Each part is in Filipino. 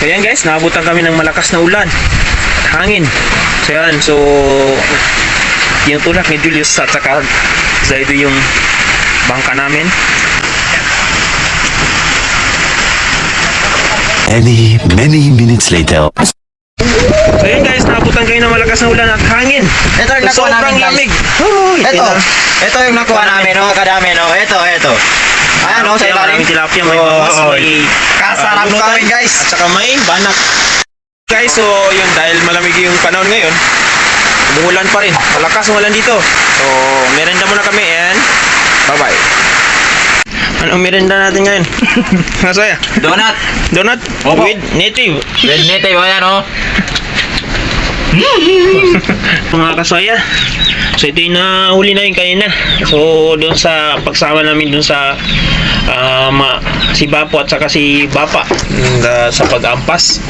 So yan guys, naabutan kami ng malakas na ulan at hangin. So yan, so tinutulak ni Julius at saka Zaido yung bangka namin. Many, many minutes later. So yan guys, naabutan kami ng malakas na ulan at hangin. Ito yung So, nakuha namin, guys. lamig. Uy, Ito. Ito yung nakuha namin, no? Kadami, no? Ito, ito. Ayan, no? Sa ilalim. maraming tilapia, may Oo, bawas, may Kasarap uh, namin, guys. At saka may banak. Guys, so yun, dahil malamig yung panahon ngayon, umuulan pa rin. Malakas ang ulan dito. So, merenda muna kami and bye-bye. Anong merenda natin ngayon? Masaya? Donut. Donut Opo. with native. Red native, ayan, no? Mga kasaya. So ito yung nahuli namin kanina. So doon sa pagsama namin doon sa ah, ma, si Bapo at saka si Bapa mm, ah, sa pag-ampas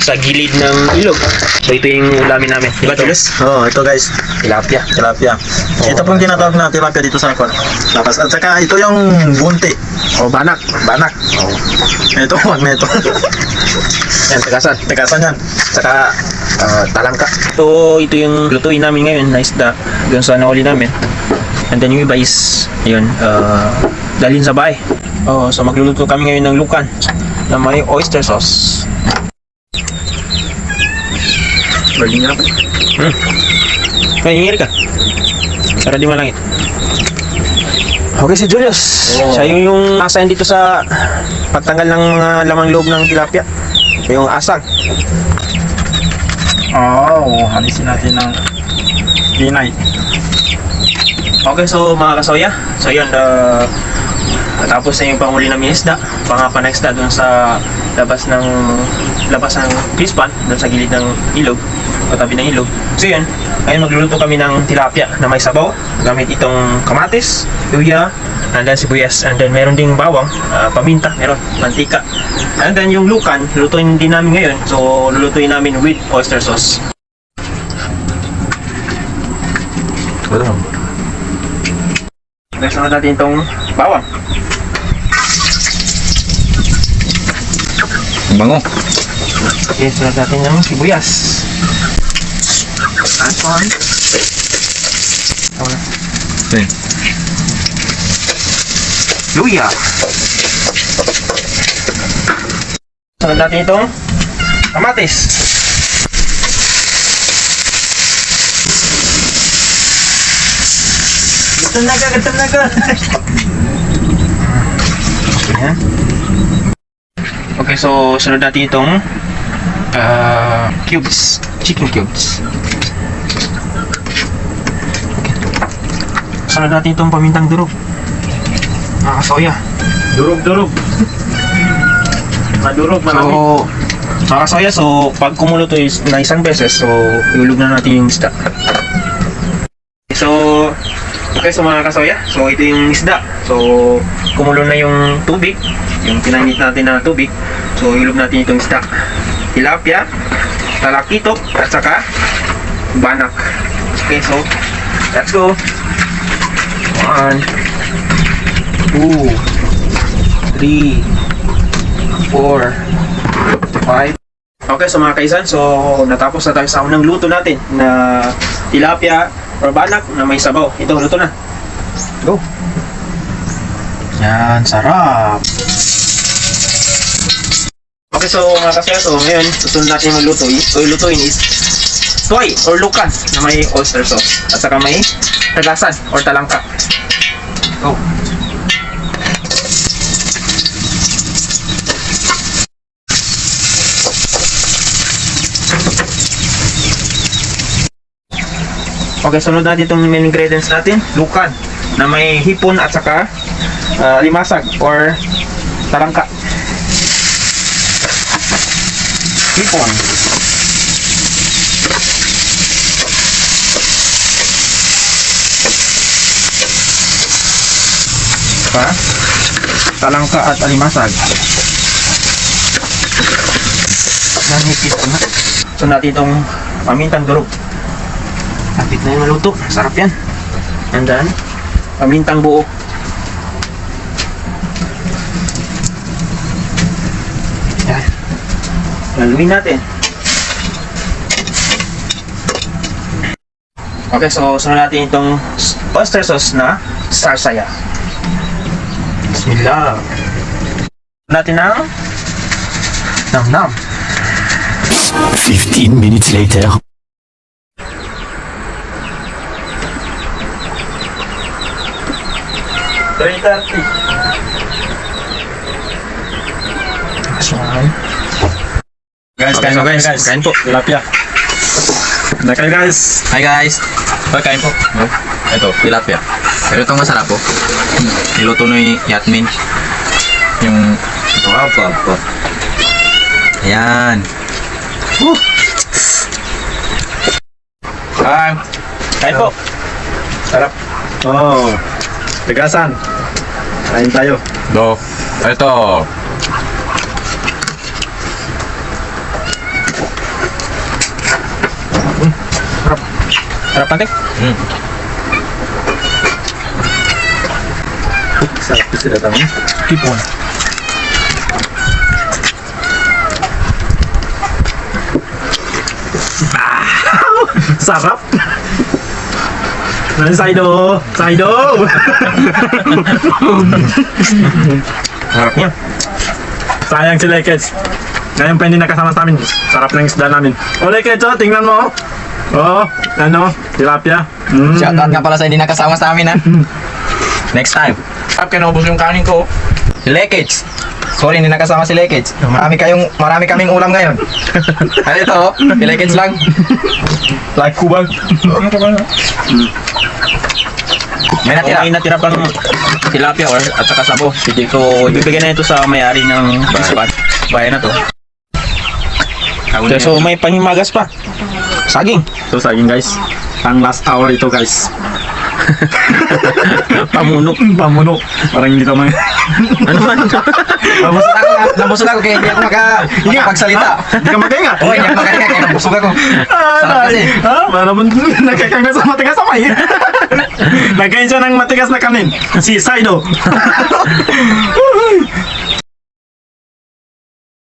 sa gilid ng ilog. So ito yung ulamin namin. Diba Julius? Oo, oh, ito guys, Tilapia. tilapia. Ito pong tinatawag na tilapia dito sa Kwan. Lapas. At saka ito yung bunti. O banak. Banak. Oh. Ito, wag na ito. Yan, tagasan. Tekasan yan. Saka ah, talangka. So ito yung lutuin namin ngayon na isda doon sa nahuli namin. And then yung iba is yun, uh, dalhin sa bahay. Oh, so magluluto kami ngayon ng lukan na may oyster sauce. Burning pa. Hmm. Ay, hingiri ka. Para di malangit. Okay si Julius. Oo. Siya yung, yung assign dito sa pagtanggal ng mga lamang loob ng tilapia. Yung asag. Oh, halisin natin ng dinay. Okay, so mga kasoya. So yun, uh, tapos na yung panguli namin isda. Pangapan na isda dun sa labas ng labas ng fish dun sa gilid ng ilog o tabi ng ilog. So yun, ngayon magluluto kami ng tilapia na may sabaw gamit itong kamatis, luya, and then sibuyas, and then meron ding bawang, ah, paminta, meron, mantika. And then yung lukan, lutuin din namin ngayon. So lulutuin namin with oyster sauce. Next naman natin itong bawang. Bango. Okay, sunod natin yung sibuyas. Tama na. Okay. Luya. Sunod natin itong kamatis. Gatam na ka, gatam na ka. Ayan. Okay, so sunod natin itong ah, cubes. Chicken cubes. Sunod natin itong pamintang durog. Mga soya. Durog-durog. Madurog, marami. So, mga soya, so pag kumulo to is na isang beses, so iulog na natin yung isda. So, okay, so mga kasoya, so ito yung isda. So, kumulo na yung tubig, yung pinanit natin na tubig. So, iulog natin itong isda. Tilapia, talakitok, at saka banak. Okay, so, let's go. One, two, three, four, five. Okay, so mga kaisan, so natapos na tayo sa unang luto natin na tilapia or banak na may sabaw. Ito, luto na. Go! Yan, sarap! Okay, so mga kasya, so ngayon, susunod natin yung luto. Yung lutuin is toy or lukan na may oyster sauce. At saka may tagasan or talangka. Go! Okay, sunod natin itong main ingredients natin. Lukan na may hipon at saka ah, limasag or talangka. Hipon. Pa? Talangka at alimasag. Nanipis ko na. So natin itong pamintang durog. Kapit na yung naluto. Sarap yan. And then, pamintang buo. Yan. Haluin natin. Okay, so sunod natin itong oyster sauce na sarsaya. Bismillah. Natin ng nam nam. 15 minutes later. Three thirty. Guys, kain po guys. Kain po. Tilapia. Na kayo guys. Hi guys. Hoy, kain po. Ito, tilapia. Pero ito masarap po. Niluto ni Yatmin. Yung... Ito, apa, apa. Ayan. Woo! Hi. Kain po. Sarap. Oh. Tigasan. Kain tayo. Do. Ito. Sarap natin. Mm. Sarap sila tayo. Kipon. Sarap. Nan Saido. Saido. Sarap niya. Sayang si Lekets. Ngayon pa hindi nakasama sa amin. Sarap ng isda namin. O Lekets, oh, tingnan mo. Oh, ano, tilapia. Mm. Shoutout nga pala sa hindi nakasama sa amin ha. Next time. Up, kinaubos yung kanin ko. Si Lekage. Sorry, hindi nakasama si Lekage. Marami kayong, marami kaming ulam ngayon. ano ito? oh? Si Lekage lang. Like kubang. May natira. May natira pang tilapia or at saka sabo. Sige ko, ibibigay na ito sa may-ari ng spot. Bayan na to. So, may panghimagas pa. Saging. So saging guys. Pang last hour ito guys. Pamuno. Pamuno. Parang hindi tama. Ano man? Nabusog ako nga. Nabusog ako kaya hindi ako maka, makapagsalita. Hindi ka magainga. Oo, hindi ako makahinga kaya nabusog ako. Ah, Sarap kasi. Ha? Para mo nagkakanga sa matigas sa may. Nagkain siya ng matigas na kanin. Si Saido.